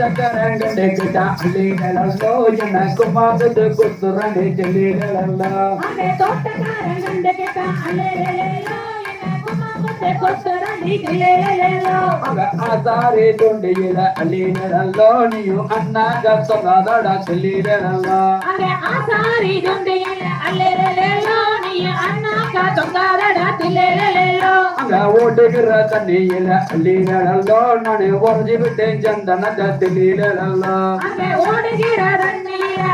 ಕಟ್ಟಕರಂಗಡೆಗಿಟ ಹಳ್ಳಿಗಳಲ್ಲೋ ಜನಕ್ಕೂ ಪಾದದ ಕುತ್ತುರಣೆ ಜಲ್ಲಿಗಳಲ್ಲ ಆತಾರೆ ತೊಂಡೆಗಿಲ ಅಲ್ಲಿರಲ್ಲೋ ನೀವು ಅನ್ನಾಗ ಸದಾದಡ ಸಲ್ಲಿರಲ್ಲ ಆತಾರೆ ತೊಂಡೆಗಿಲ ಅಲ್ಲಿರಲ್ಲೋ ನೀವು ಅನ್ನಾಗ ಸದಾದಡ ತಿಲ್ಲಿರಲ್ಲ ஓடுகிற தண்ணியில லீலோ நான் உறஞ்சி விட்டேன் சந்தன தத்து லீலோ ஓடுகிற தண்ணியில